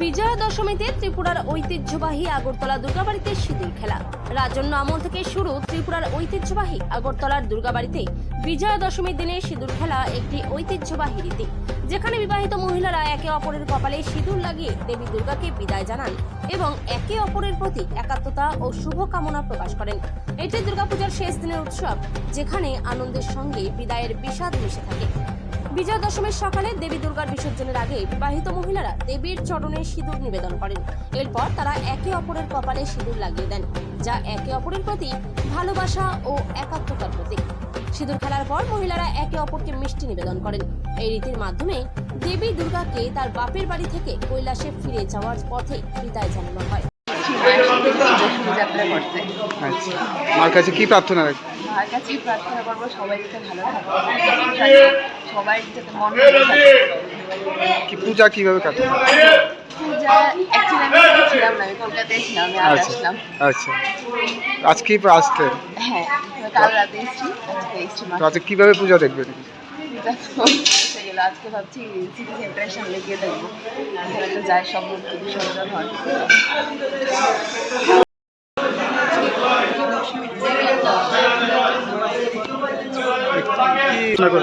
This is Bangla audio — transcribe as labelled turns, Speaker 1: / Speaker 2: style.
Speaker 1: বিজয়া দশমীতে ত্রিপুরার ঐতিহ্যবাহী আগরতলা দুর্গাবাড়িতে সিঁদুর খেলা। রাজন্য আমল থেকে শুরু ত্রিপুরার ঐতিহ্যবাহী আগরতলার দুর্গাবাড়িতে বিজয়া দশমীর দিনে সিঁদুর খেলা একটি ঐতিহ্যবাহী রীতি। যেখানে বিবাহিত মহিলারা একে অপরের কপালে সিঁদুর লাগিয়ে দেবী দুর্গাকে বিদায় জানান এবং একে অপরের প্রতি একাত্মতা ও শুভ কামনা প্রকাশ করেন। এটি দুর্গাপূজার শেষ দিনের উৎসব, যেখানে আনন্দের সঙ্গে বিদায়ের বিষাদ মিশে থাকে। বিজয়া দশমীর সকালে দেবী দুর্গার বিসর্জনের আগে বিবাহিত মহিলারা দেবীর চরণে সিঁদুর নিবেদন করেন। এরপর তারা একে অপরের কপালে সিঁদুর লাগিয়ে দেন, যা একে অপরের প্রতি ভালোবাসা ও একাত্মতার প্রতীক। সিঁদুর খেলার পর মহিলারা একে অপরকে মিষ্টি নিবেদন করেন। এই রীতির মাধ্যমে দেবী দুর্গাকে তার বাপের বাড়ি থেকে কৈলাসে ফিরে যাওয়ার পথে বিদায় জানানো হয়।
Speaker 2: করতে
Speaker 3: আচ্ছা কাছে কি প্রার্থনা রাখ
Speaker 2: মার কাছে প্রার্থনা করব সবাই যাতে ভালো থাকে। সবাই যাতে মন ভালো থাকে।
Speaker 3: কি পূজা কীভাবে কাটে?
Speaker 2: পূজা অ্যাকচুয়ালি আমি ছিলাম না আমি কলকাতায় ছিলাম আমি আজ
Speaker 3: আচ্ছা
Speaker 2: আসলাম
Speaker 3: আচ্ছা। আজকেই
Speaker 2: হ্যাঁ কাল রাতে এসেছি আজকে এসেছি মা
Speaker 3: তো আজকে কীভাবে পূজা দেখবেন
Speaker 2: পূজা তো গেল আজকে ভাবছি সিটি সেন্টারের সামনে গিয়ে দেখব। ওখানে যায় সব বিসর্জন হয়।
Speaker 3: করবে?